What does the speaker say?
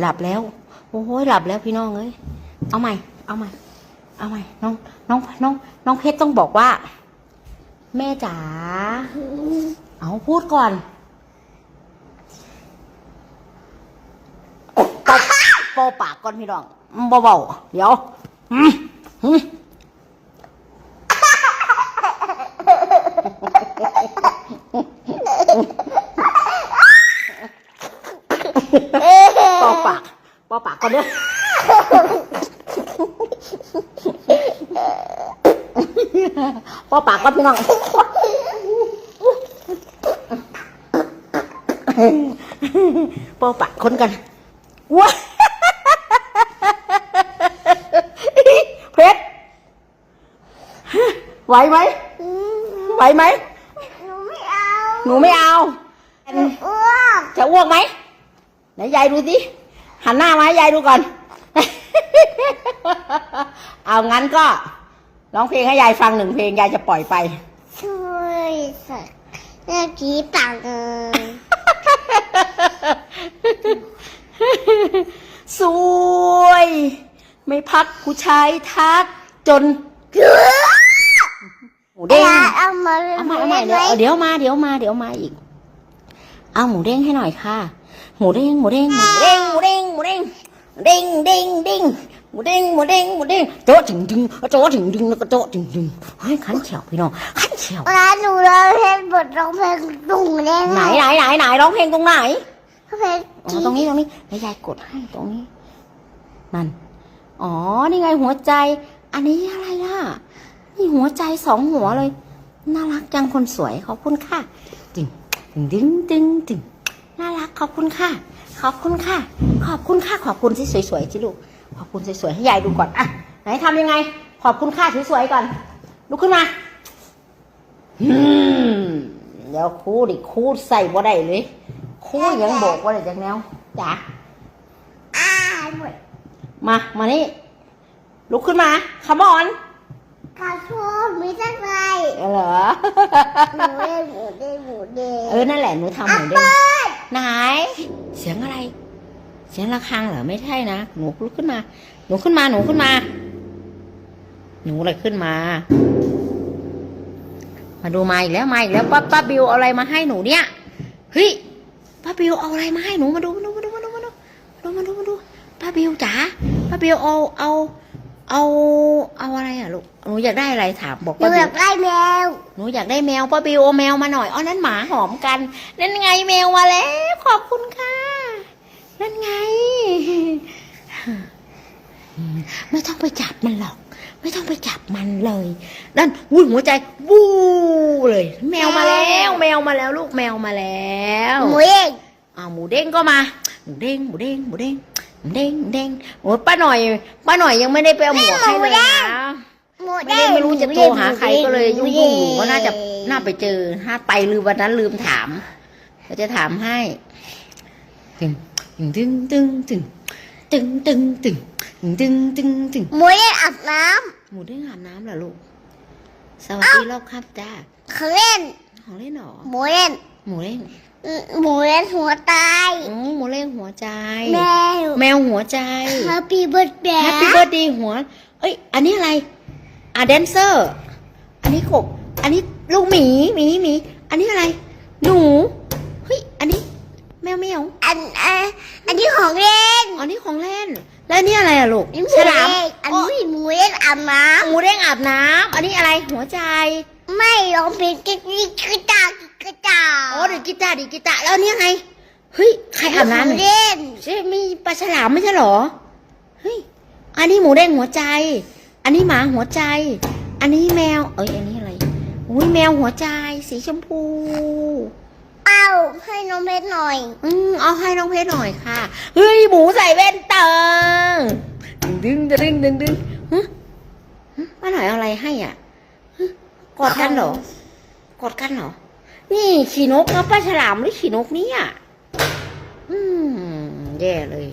หลับแล้ว โอ้ยหลับแล้วพี่น้องเอ้ยเอาใหม่ เอาใหม่ เอาใหม่ น้องน้องน้องน้องเพชรต้องบอกว่า แม่จ๋าเอาพูดก่อนปอปอปากก่อนพี่น้องเบาๆเดี๋ยวอืมอืมปอปากปอปา กก่อนเด้อปอปากก่อนพี่น้องปอปากคนกันว้าเพชรไหวไหมไหวไหมหนูไม่เอา หนูไม่เอาหนูอ้วกจะอ้วกไหมไหนยายดูสิ หันหน้ามาให้ยายดูก่อน เอางั้นก็ร้องเพลงให้ยายฟังหนึ่งเพลงยายจะปล่อยไป ช่วยสักเมื่อกี้ตังสวย ไม่พักผู้ชายทักจนหมูเด้งเอามาเอามาเอามาเดี๋ยวเดี๋ยวมาเดี๋ยวมาเดี๋ยวมาอีก เอาหมูเด้งให้หน่อยค่ะ หมูเด้งหมูเด้งหมูเด้งหมูเด้งหมูเด้งเด้งเด้งเด้งหมูเด้งหมูเด้งหมูเด้งโจ๊ะถึงดึงโจ๊ะถึงดึงแล้วก็โจ๊ะถึงดึงเฮ้ยขันเฉียวพี่น้องขันเฉียวร้านหนูร้องเพลงบทร้องเพลงดุ่งแน่ไหนไหนไหนไหนร้องเพลงตรงไหนเพลงอ๋อตรงนี้ตรงนี้แล้วยายกดให้ตรงนี้นั่นอ๋อนี่ไงหัวใจ อันนี้อะไรล่ะนี่หัวใจสองหัวเลย น่ารักจังคนสวยขอบคุณค่ะตึงตึงตึงตึงตึงน่ารักข อบคุณค่ะ ขอบคุณค่ะ ขอบคุณค่ะ ขอบคุณที่สวยๆจิลูก ขอบคุณสวยๆให้ยายดูก่อนอะไหนทำยังไง ขอบคุณค่ะสวยๆก่อนลุกขึ้นมาอืมเดี๋ยวครูดิครูใส่บ่ได้เลยครูยังบอกว่าอะไรจากแนวจ๋าอ่าหมดมา มานี่ ลุกขึ้นมาขมอนขอโทษมีสักไรเหรอหนูเล่นหมูเด้งหมูเด้งเออ นั่นแหละ หนูทำหมูเด้ง ไหน เสียงอะไร เสียงระฆังเหรอไม่ใช่นะหนูลุกขึ้นมา หนูขึ้นมาหนูขึ้นมา หนูอะไรขึ้นมา มาดูไมาแล้วไมาแล้วป้าป้าบิวเอาอะไรมาให้หนูเนี่ยเฮ้ยป้าบิวเอาอะไรมาให้หนูมาดูมาดูมาดูมาดูมาดูมาดูมาดูป้าบิวจ๋าป้าบิวเอาเอา เอาเอาอะไรอะลูกหนูอยากได้อะไรถามบอกหนูป้าบิอยวากได้แมวหนูอยากได้แมวป้าบิวเอาแมวมาหน่อยอ๋อนั่นหมาหอมกัน นั่นไงแมวมาแล้ว ขอบคุณค่ะ นั่นไง ไม่ต้องไปจับมันหรอก ไม่ต้องไปจับมันเลยนั่นวุ้ยหัวใจวู้เลย แมวมาแล้ว แมวมาแล้ว ลูกแมวมาแล้ว หมูเด้งอ้าวหมูเด้งก็มา หมูเด้งหมูเด้งหมูเด้งหมู เด้งเด้งโอ้ยป้าหน่อย ป้าหน่อยยังไม่ได้ไปเอาหมวกให้เลยนะหมูไม่เด้ได้งไม่รู้จะโทรหาใครก็เลยยุ่งๆอยู่ก็น่าจะน่าไปเจอถ้าไปลืมวันนั้นลืมถามก็จะถามให้ตึงตึงตึงตึงตึงตึงตึงตึงตึงตึงตึงหมูเด้งอาบน้หมูเด้งอาบน้ำเหรอลูกสวัสดีรอบครับจ้าำเขาเล่นของเล่นเหรอหมูเล่นหมูเด้ง หมูเล่นหัวตายโอ้หมูเด้งหัวใจ แมวแมวหัวใจ Happy birthday แฮปปี้เบิร์ดดีหัว เอ้ย อันนี้อะไร อ่าแดนเซอร์ อันนี้กบ อันนี้ลูกหมีหมีหมี อันนี้อะไร หนู เฮ้ย อันนี้ แมวแมวอันอันอันนี้ของเล่น อันนี้ของเล่น แล้วอันนี้อะไรอะลูกอันนี้หฉมูลามเด้งอันโอ้นี้หมูเล่นอาบน้หมูเด้งอาบน้ำอันนี้อะไรหัวใจำไม่ร้องเพลงกิ๊กกิ๊กกระจากกระจา อ๋อเดี๋ยวกีตาร์ดิกีตาร์แล้วอันนี้อะไรเฮ้ยใครอาบน้ำหมูเนี่ยเล่นใช่มีปลาฉลามไม่ใช่เหรอเฮ้ยอันนี้หมูเด้งหัวใจ อันนี้หมาหัวใจ อันนี้แมว เอ้ยอันนี้อะไรอุ้ยแมวหัวใจ สีชมพูเอาให้น้องเพชรหน่อย อืมเอาให้น้องเพชรหน่อยค่ะเฮ้ยหมูใส่แว่นตาดึงดึงดึงดึงดึงฮะฮะป้าหน่อยเอาอะไรให้อะฮะกอดกันเหรอกอดกันเหรอ นี่ขี่นกนะป้าฉลามหรือขี่นกเนี่ย อืม แย่เลย